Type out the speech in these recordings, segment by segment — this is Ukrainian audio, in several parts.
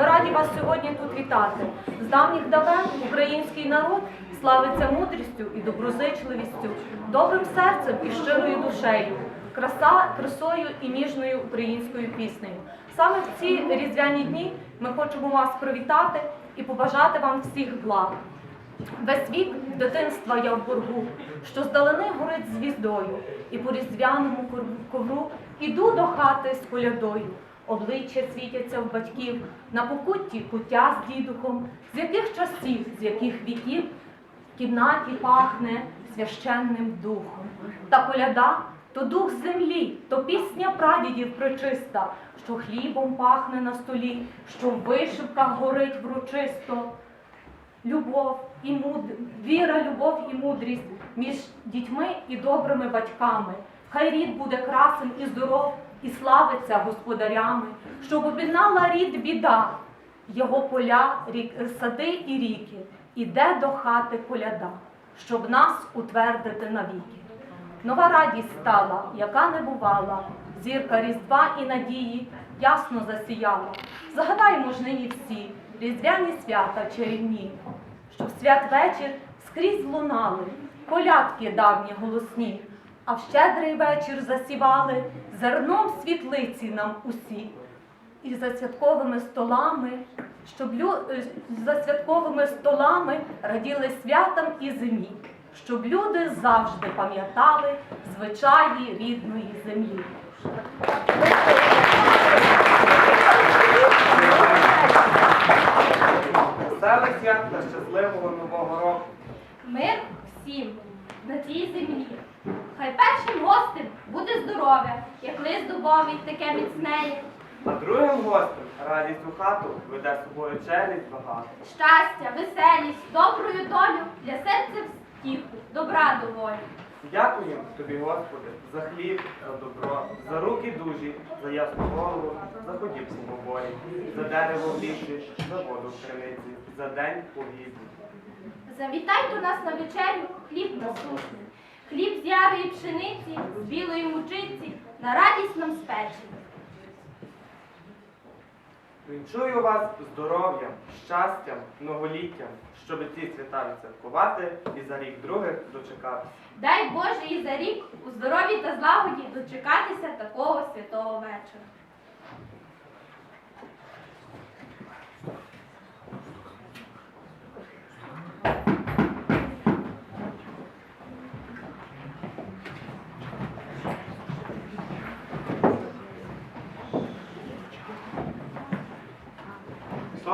Ми раді вас сьогодні тут вітати. З давніх давен український народ славиться мудрістю і доброзичливістю, добрим серцем і щирою душею, краса, красою і ніжною українською піснею. Саме в ці різдвяні дні ми хочемо вас привітати і побажати вам всіх благ. Весь вік дитинства я в боргу, що здалени горить звіздою, і по різдвяному ковру іду до хати з колядою. Обличчя світяться в батьків, на покутті куття з дідухом, з яких часів, з яких віків в кімнаті пахне священним духом. Та коляда то дух землі, то пісня прадідів причиста, що хлібом пахне на столі, що в вишивках горить врочисто любов і муд... віра, любов і мудрість між дітьми і добрими батьками. Хай рід буде красим і здоров, і славиться господарями, щоб об'єднала рід біда, його поля, рік... сади і ріки, іде до хати коляда, щоб нас утвердити навіки. Нова радість стала, яка не бувала, зірка Різдва і надії ясно засіяла. Згадаймо ж нині всі різдвяні свята чарівні, що в святвечір скрізь лунали, колядки давні голосні, а в щедрий вечір засівали зерном світлиці нам усі. І за святковими столами, щоб лю... е, за святковими столами раділи святам і зимі, щоб люди завжди пам'ятали звичаї рідної землі. Веселих свят та щасливого нового року. Мир всім на цій землі. Хай першим гостем буде здоров'я, як таке міцнеє. А другим гостем радість у хату веде з собою челядь багато. Щастя, веселість, доброю долю для серця втіху, добра доволі. Дякуємо тобі, Господи, за хліб, за добро, за руки дужі, за ясну голову, за ходів свободі, за дерево в лісі, за воду в криниці, за день у. Завітай до нас на вечерю хліб насушний, хліб з ярої пшениці, з білої мучиці, на радість нам спечений. Вінчую вас здоров'ям, щастям, многоліттям, щоб ці свята відсвяткувати і за рік других дочекатися. Дай Боже і за рік у здоров'ї та злагоді дочекатися такого святого вечора.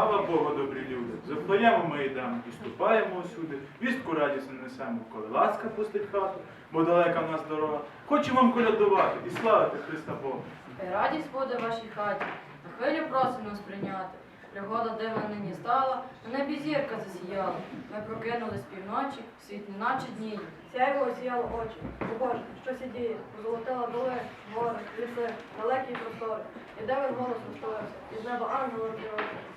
Слава Богу, добрі люди! Завдаємо ми йдемо і ступаємо усюди, вістку радісну несемо, коли ласка пустить хату, бо далека в нас дорога. Хочемо вам колядувати і славити Христа Бога. Хай радість буде в вашій хаті, на хвилю просимо нас прийняти. Пригода дива нині стала, на небі зірка засіяла. Ми прокинулись півночі, світ неначе дніє. Сяйво осіяло очі. О Боже, що сі діє? Позолотила доли, гори, ліси, далекі простори. І де він голос розставився? Із неба ангел роздивився.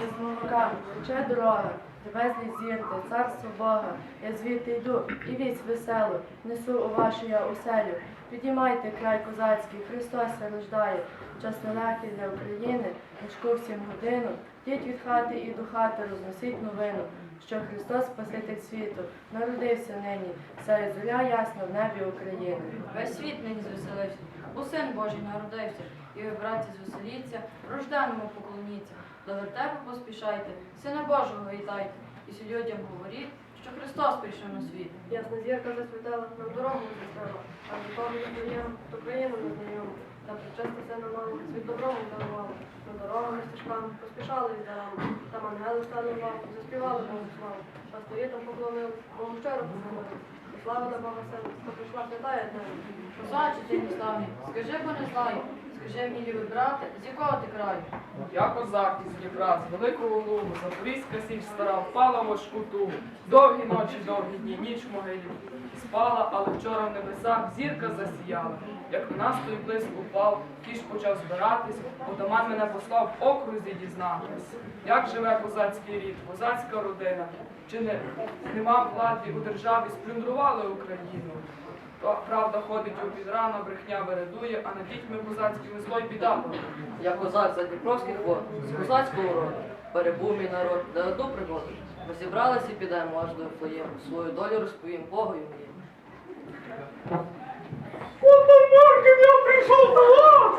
Із молока тече дорога, безліч зірте, царство Бога. Я звідти йду і вість веселу, несу у вашу я оселю. Підіймайте край козацький, Христос рождає, час нелегкий для України, нічку всім годину. Діть від хати і до хати розносіть новину, що Христос Спаситель світу народився нині, сяє зоря ясна в небі України. Весь світ нині звеселився, бо син Божий народився, і ви, браті, звеселіться, рожденому поклоніться. До вертепу поспішайте, сина Божого вітайте, і сю людям говоріть, що Христос прийшов на світ. Ясна зірка засвітила, нам дорогу застала. А до того не країну не знайому. Та причасти сина мало, світ доброму дарували, На дорогами стежками поспішали із дарами. Там ангели стали в заспівали Богу славу. Та стоїтом поклонили, Богу вчора поклонили. Слава на Бога сина, то прийшла святая дня. Козаче ти не славний, скажи, бо не знаю. Мені, любий брате, з якого ти краю? Я козак із Дніпра, з великого лугу, Запорізька січ стара, впала важку тугу. Довгі ночі, довгі дні, ніч могилі. Спала, але вчора в небесах зірка засіяла. Як на нас той блиск упав, кіш почав збиратись, отаман мене послав в окрузі дізнатись. Як живе козацький рід, козацька родина? Чи не, нема влади у державі, сплюндрували Україну? Правда ходить у підрана, брехня вередує, а над дітьми козацькими злой біда. Я козак за Дніпровських вод, з козацького роду. Перебув мій народ, де одну пригоду. Розібралися і підемо аж до Ефлеєму. Свою долю розповім Богою моєму. Маркін, я прийшов до вас!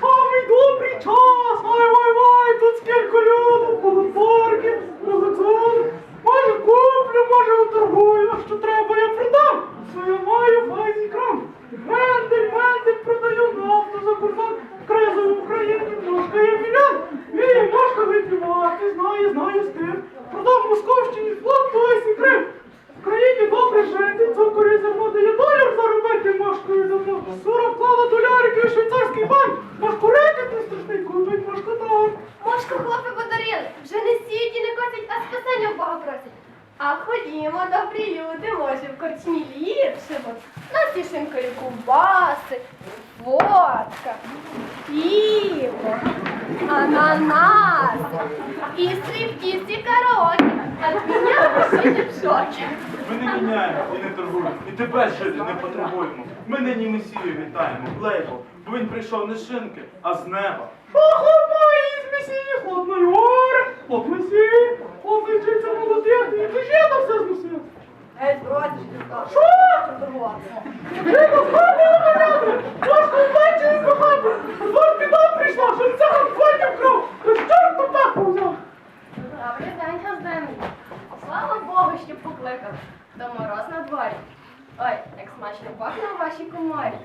Самий добрий час! Ай, вай, вай, тут скільки люду, полупарки, магазин. Може куплю, може уторгую, а що треба, я продам. Свою маю файний крам. Мендель, мендель, продаю нафту за кордон. Кризу в Україні мошкає мільйон. Вміє мошка випівати, знає, знає з тим. Продав Московщині флот, і Крим. В країні добре жити, цукори зерно дає доляр заробити мошкою давно. Сура вклала долярики у швейцарський банк. Мошку рекет не страшний, купить мошку так. Мошку хлопи подарили, вже не сіють і не косять, а спасення в Бога просять. А ходімо, добрі люди, може, в корчмі ліпше, бо нас є шинкою ковбаси, водка, піво, ананас, і стрібкісті караоке, а від мене ще не в шокі. Ми не міняємо і тебе жити не потребуємо. Ми нині Месію вітаємо, Лейбо, бо він прийшов не з шинки, а з неба. Ох, з Месії, хлопної гори, хлоп Месії, хлоп вчиться молодих, і дожіно все зносив. Геть, бродиш, Що? Треба хати виганяти! Важко ввечері кохати! Двор біда прийшла, що це ходів кров! То чорт попаку взяв! Добрий день, газденний. Слава Богу, що покликав. То мороз на дворі. Ой, як смачно пахне у вашій коморі.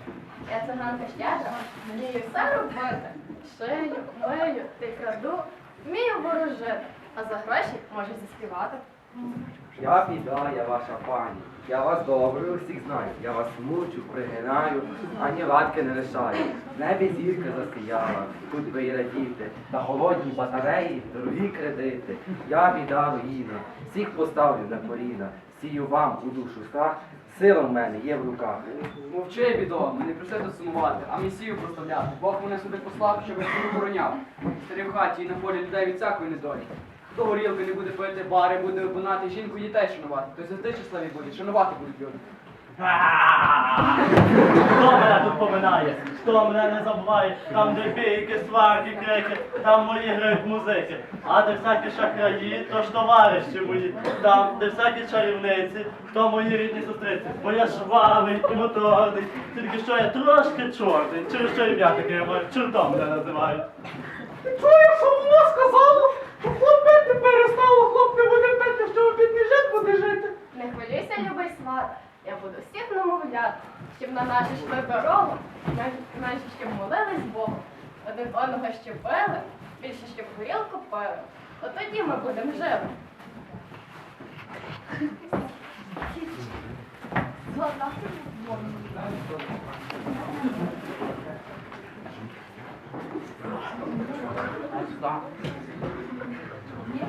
Я циганка щедра, вмію все робити. Шию, мию, ти краду, вмію ворожити, а за гроші можу заспівати. Я біда, я ваша пані. Я вас добре усіх знаю. Я вас мучу, пригинаю, ані латки не лишаю. В небі зірка засіяла, тут ви й радіте. Та холодні батареї, дорогі кредити. Я біда руїна, всіх поставлю на коліна. Сію вам у душу страх, сила в мене є в руках. Мовчи, бідо, ми не прийшли тут сумувати, а місію проставляти. Бог мене сюди послав, щоб я обороняв. Старі в хаті і на полі людей від всякої недолі. Хто горілки не буде пити, бари буде опинати, жінку дітей шанувати. Хто завжди щасливі буде, шанувати будуть люди. Хто мене тут поминає? Хто мене не забуває? Там, де бійки, сварки, крики, там мої грають музики. А де всякі шахраї, то ж товариші мої. Там, де всякі чарівниці, то мої рідні сестриці. Бо я жвавий і моторний, тільки що я трошки чорний. Через що ім'я таке маю, чортом мене називають. Ти чуєш, що вона сказала? Що хлоп пити перестало, хлоп не буде пити, що бідний жит буде жити. Не хвилюйся, любий сват, я буду всіх намовляти, щоб на нашу йшли дорогу, на- наші щоб молились Богу, один одного щепили, більше щоб горілку пили. От тоді ми будемо жили. Ні,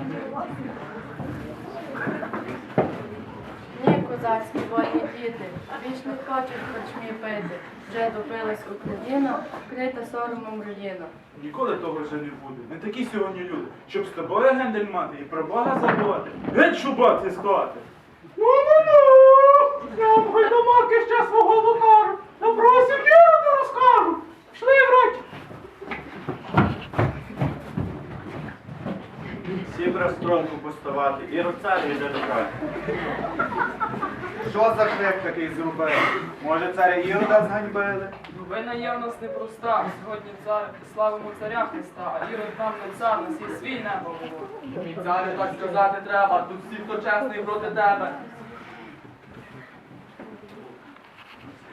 козацькі вольні діти, більш не хочуть корчмі пити. Вже допилась Україна, вкрита соромом руїна. Ніколи того вже не буде. Не такі сьогодні люди, щоб з тобою гендель мати і про Бога забувати. Геть шубат із хати. Ну, ну, ну, я вам гайдамаки ще свого лукару. Я про сім'ю не розкажу. Пішли, браті. Сібра стронку поставати, і цар йде до хати. Що за хлеб такий зробив? Може, царя Ірода зганьбили? Новина є в нас непроста. Сьогодні цар славимо царя Христа, а Ірод нам не цар, нас є свій небо було. Мій царю так сказати треба, тут всі, хто чесний проти тебе.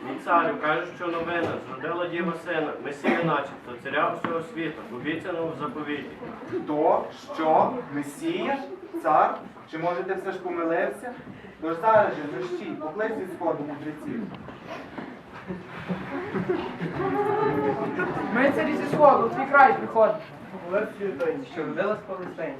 Мій царю, кажуть, що новина, зродила діва сина, месія начебто, царя всього світу, обіцяного в заповіті. Хто? Що? Месія? Цар? Чи може ти все ж помилився? Тож зараз же мерщій, поклич зі сходу мудреців. Ми царі зі сходу, у твій край приходимо. Що родилась Палестинці?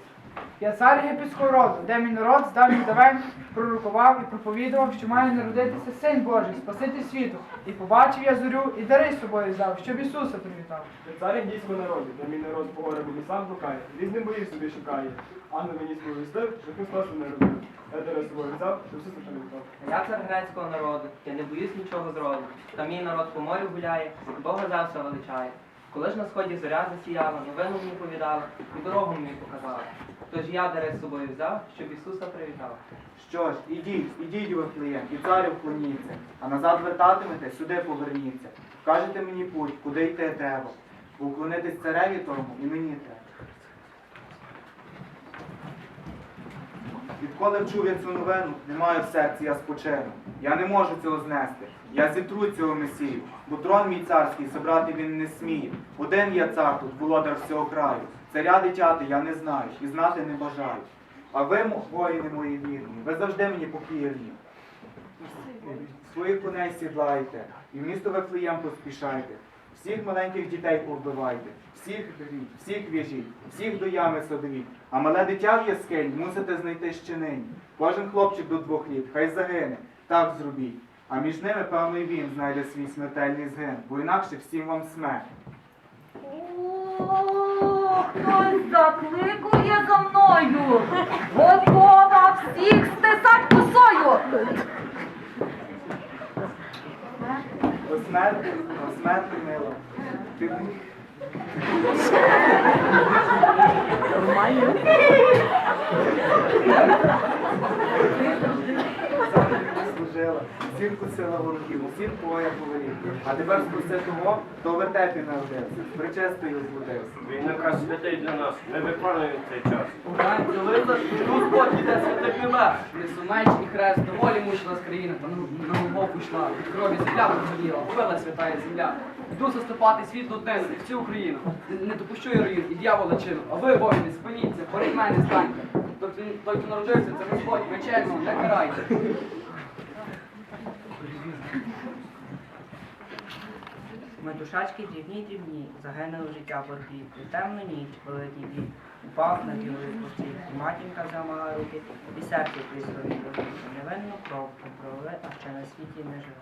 Я цар єгипетського роду, де мій народ з давніх давен пророкував і проповідував, що має народитися син Божий, спасити світу. І побачив я зорю, і дари з собою взяв, щоб Ісуса привітав. Цар індійського народу, де мій народ по горам і лісам блукає, різним боїв собі шукає. Ангел мені сповістив, що Христос не народив. Я тебе з собою взяв, щоб все привітав. Я цар грецького народу, я не боюсь нічого зроду. Та мій народ по морю гуляє, Бога Зевса величає. Коли ж на сході зоря засіяла, новину мені повідала, і дорогу мені показала. Тож я дари з собою взяв, щоб Ісуса привітав. Що ж, ідіть, ідіть у Вифлеєм, і царю вклоніться, а назад вертатимете, сюди поверніться. Кажете мені путь, куди йти треба. Бо цареві тому і мені треба. Відколи вчув я цю новину, немає в серці я спочину. Я не можу цього знести. Я зітру цього месію, бо трон мій царський собрати він не сміє. Один я цар тут, володар всього краю. Царя дитяти я не знаю і знати не бажаю. А ви, воїни мої вірні, ви завжди мені покірні. Своїх коней сідлайте, і в місто Вифлеєм поспішайте. Всіх маленьких дітей повбивайте, всіх беріть, всіх в'яжіть, всіх до ями садовіть. А мале дитя в яскині мусите знайти ще нині. Кожен хлопчик до двох літ, хай загине, так зробіть. А між ними, певно, і він знайде свій смертельний згин, бо інакше всім вам смерть. О, хтось закликує за мною. Готова всіх стисать косою. О смерті, о смерті мила. Ти всіх кусила ворогів, усіх твоя повелів. А тепер спусти того, хто в вертепі народився, причестою збудився. Він наказ святий для нас, ми виконуємо цей час. Уранці лиза, Господь іде святих небес. Несу меч і хрест, доволі мучилась країна, та на- глибоку йшла. Від крові земля похоліла, вбила святая земля. Йду заступати світлу днину і всю Україну. Не, допущу я руїн і дьявола чину. А ви, воїни, спиніться, порід мене станьте. Той, хто- той, хто народився, це Господь, вечерно, не карайте. Ми душачки дрібні дрібні, загинули життя борбі. У темну ніч, великий бій, упав на тілові пусті. І матінка взяла руки, і серце присвої Невинну кров пролили, а ще на світі не живе.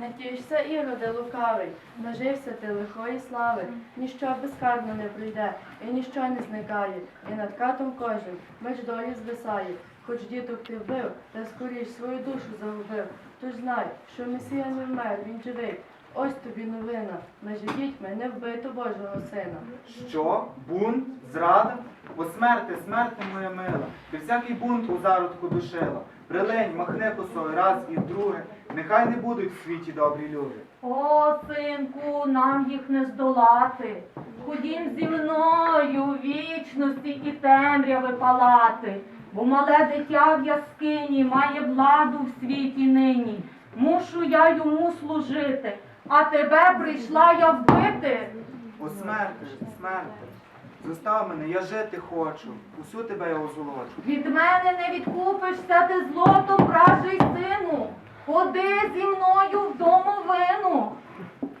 Не тішся, іроде лукавий, нажився ти лихої слави, ніщо безкарно не прийде, і ніщо не зникає, і над катом кожен меч долі звисає. Хоч діток ти вбив, та скоріш свою душу загубив. Тож знай, що Месія не вмер, він живий. Ось тобі новина, межі дітьми не вбито Божого сина. Що? Бунт? Зрада? О смерти, смерти моя мила, ти всякий бунт у зародку душила. Прилинь, махни косою раз і вдруге, нехай не будуть в світі добрі люди. О, синку, нам їх не здолати. Ходім зі мною вічності і темряви палати, бо мале дитя в яскині має владу в світі нині. Мушу я йому служити, а тебе прийшла я вбити. О смерти, смерти, зостав мене, я жити хочу, усю тебе я озолочу. Від мене не відкупишся ти злото, вражий сину. Ходи зі мною в домовину.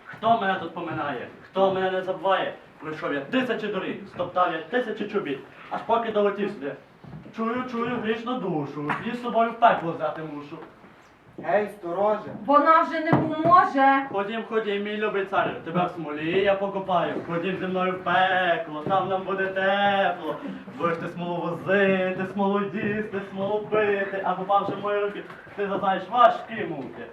Хто мене тут поминає? Хто мене не забуває? Пройшов я тисячі доріг, стоптав я тисячі чобіт, аж поки долетів сюди. Чую, чую грішну душу, і з собою в пекло взяти мушу. Гей, стороже, Вона вже не поможе. Ходім, ходім, мій любий царю, тебе в смолі я покопаю. Ходім зі мною в пекло, там нам буде тепло. Будеш ти смолу возити, смолу їсти, смолу пити, а попавши в мої руки, ти зазнаєш важкі муки.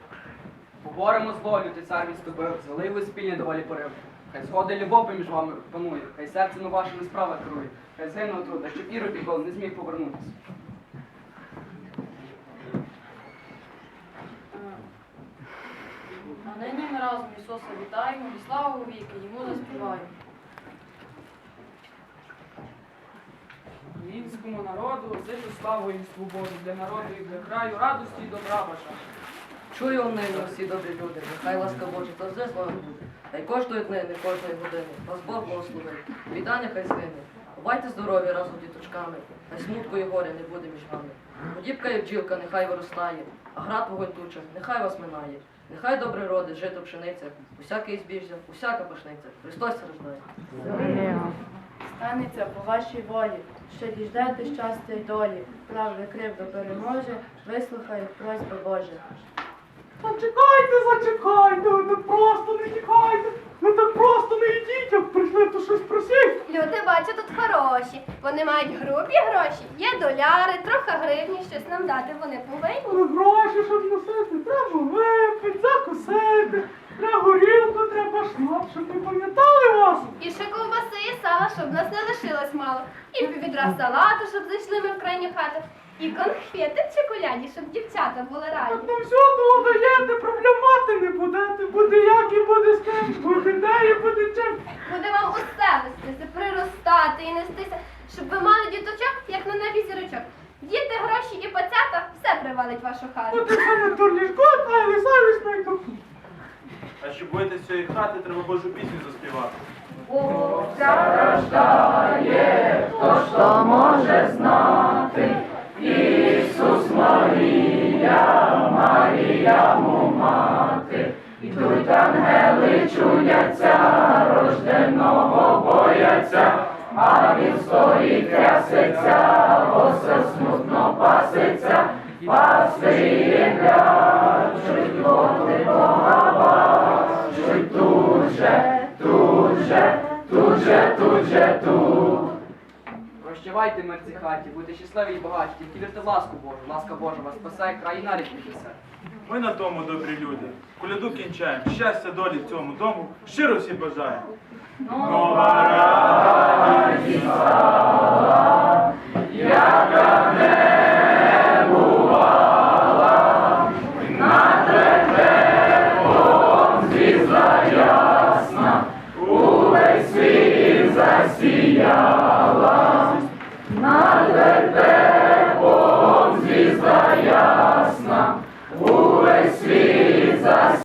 Поборемо з волю, ти цар відступив, звели ви спільні доволі порив. Хай сходи любов поміж вами панує, хай серце на вашими справах керує, хай згине отруда, щоб ірод ніколи не зміг повернутися. А нині ми разом Ісуса вітаємо і славу віки йому заспіваємо. Українському народу зичу славу і свободу для народу і для краю, радості і добра бажаю. Чую нині всі добрі люди, нехай ласка Божа завжди з вами буде. Хай кожної днини, кожної години, вас Бог благословить. Біда нехай згине. Бувайте здорові разом з діточками, хай смутку і горя не буде між вами. Подібка і бджілка нехай виростає, а град вогонь туча, нехай вас минає. Нехай добре роди, жито пшениця, усяке збіжжя, усяка пошниця, Христос рождає. Станеться по вашій волі, що діждете щастя й долі. Правда кривда переможе, вислухає просьби Боже. Зачекайте, зачекайте, не просто не тікайте, ви так просто не йдіть, як прийшли, то щось просіть. Люди, бачу, тут хороші. Вони мають грубі гроші, є доляри, трохи гривні, щось нам дати вони повинні. Але гроші, щоб носити, треба випити, закусити, треба горілку, треба шлаб, щоб не пам'ятали вас. І ще ковбаси і сала, щоб нас не лишилось мало. І відра салату, щоб зайшли ми в крайню хату. І конфети в чоколяді, щоб дівчата були раді. Так нам всього даєте, проблемати не будете, буде як і буде з ким, буде де і буде чим. Буде вам усе вестися, приростати і нестися, щоб ви мали діточок, як на небі зірочок. Діти, гроші і пацята все привалить вашу хату. От і саме дурнішко, а я самі знайду. А щоб вийти з цієї хати, треба Божу пісню заспівати страждає, хто що може знати, Ісус Марія, Марія му мати, йдуть ангели чудяться, рожденого бояться, а він стоїть трясеться, осе смутно паситься, паси глячуть, води Бога, чуть дуже. Прощавайте, мерці хаті, будьте щасливі і багаті, тільки вірте в ласку Божу, ласка Божа вас спасає, край і нарік піднесе. Ми на тому добрі люди. Коляду кінчаємо. Щастя долі в цьому дому. Щиро всі бажаємо. Нова радість, яка не